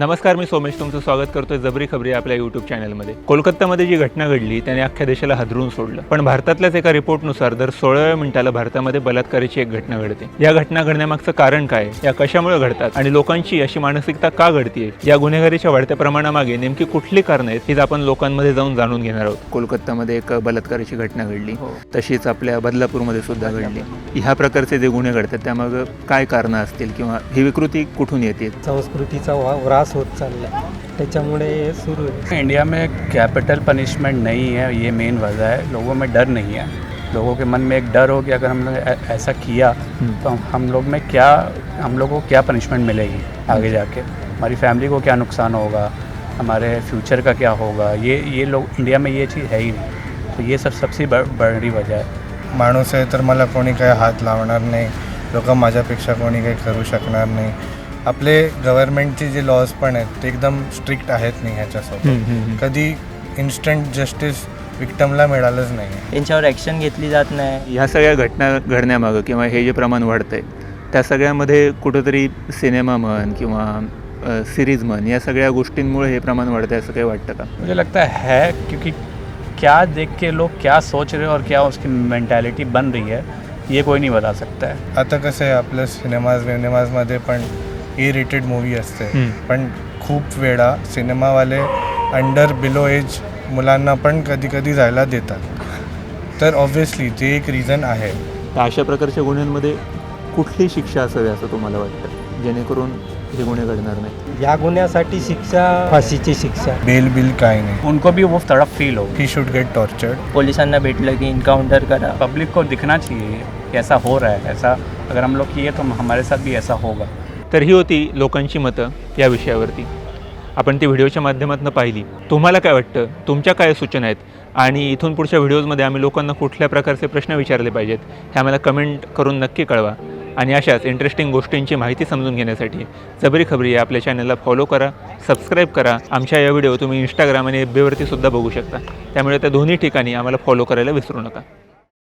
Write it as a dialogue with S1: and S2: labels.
S1: नमस्कार मी सोमेश तुमचं स्वागत करतोय जबरी खबरी आपल्या युट्यूब चॅनलमध्ये कोलकातामध्ये जी घटना घडली त्याने अख्ख्या देशाला हादरून सोडलं. पण भारतातल्याच एका रिपोर्टनुसार दर सोळाव्या मिनिटाला भारतामध्ये बलात्काराची एक घटना घडते. या घटना घडण्यामागचं कारण काय? या कशामुळे घडतात? आणि लोकांची अशी मानसिकता का घडतीये? या गुन्हेगारीच्या वाढत्या प्रमाणामागे नेमकी कुठली कारणं आहेत हीच आपण लोकांमध्ये जाऊन जाणून घेणार आहोत. कोलकातामध्ये एक बलात्काराची घटना घडली. तशीच आपल्या बदलापूरमध्ये सुद्धा घडली. ह्या प्रकारचे जे गुन्हे घडतात त्यामागं काय कारणं असतील किंवा ही विकृती कुठून येते?
S2: संस्कृतीचा व्रास होत चालला. त्याच्यामुळे हे सुरू आहे.
S3: इंडिया में कैपिटल पनिशमेंट नहीं है ये मेन वजह है। लोगों में डर नहीं है। लोगों के मन में एक डर हो कि अगर हमने ऐसा किया तो हम- हम लोग में क्या हम लोगों को क्या पनिशमेंट मिलेगी आगे जाके? हमारी फैमिली को क्या नुकसान होगा? हमारे फ्यूचर का क्या होगा? ये ये लोग इंडिया में ये चीज़ है ही नहीं। तो ये सब सबसे बड़- बड़ी वजह है।
S4: माणूस आहे तर मला कोणी काही हात लावणार नाही. लोक माझ्यापेक्षा कोणी काही करू शकणार नाही. आपले गव्हर्नमेंटचे जे लॉज पण आहेत ते एकदम स्ट्रिक्ट आहेत नाही ह्याच्यासोबत. कधी इन्स्टंट जस्टिस विक्टमला मिळालंच नाही.
S5: यांच्यावर ॲक्शन घेतली जात नाही.
S1: ह्या सगळ्या घटना घडण्यामागं किंवा हे जे प्रमाण वाढतं आहे त्या सगळ्यामध्ये कुठंतरी सिनेमा म्हण किंवा सिरीज म्हण या सगळ्या गोष्टींमुळे हे प्रमाण वाढतं आहे असं काही वाटतं का?
S3: मुझे लगता है क्योंकि क्या देख के लोग क्या सोच रहे और क्या उसकी मेंटालिटी बन रही है ये कोई नहीं बता सकता है।
S4: आता कसं आहे आपल्या सिनेमाज विनेमाजमध्ये पण ए रेटेड मूवी असते. पण खूप वेळा सिनेमावाले अंडर बिलो एज मुलांना पण कधी कधी जायला देतात. तर ऑब्व्हियसली ते एक रिझन आहे.
S1: तर अशा प्रकारच्या गुन्ह्यांमध्ये कुठली शिक्षा असावी असं तुम्हाला वाटतं? जेणेकरून हे गुन्हे घडणार नाही
S2: या गुन्ह्यासाठी शिक्षा फाशीची शिक्षा.
S4: बेल बिल काही नाही.
S3: उनको भी वो तड़प फील हो
S4: ही शुड गेट टॉर्चर्ड
S5: पोलिसांना भेटलं की इन्काउंटर करा.
S3: पब्लिक को दिखना चाहिए कि ऐसा हो रहा है ऐसा अगर हम लोग किए तो हमारे साथ भी ऐसा होगा.
S1: तर ही होती लोकांची मतं या विषयावरती. आपण ती व्हिडिओच्या माध्यमातून पाहिली. तुम्हाला काय वाटतं? तुमच्या काय सूचना आहेत? आणि इथून पुढच्या व्हिडिओजमध्ये आम्ही लोकांना कुठल्या प्रकारचे प्रश्न विचारले पाहिजेत हे आम्हाला कमेंट करून नक्की कळवा. आणि अशाच इंटरेस्टिंग गोष्टींची माहिती समजून घेण्यासाठी जबरी खबरी या आपल्या चॅनलला फॉलो करा सबस्क्राईब करा. आमच्या या व्हिडिओ तुम्ही इंस्टाग्राम आणि एफ सुद्धा बघू शकता. त्यामुळे त्या दोन्ही ठिकाणी आम्हाला फॉलो करायला विसरू नका.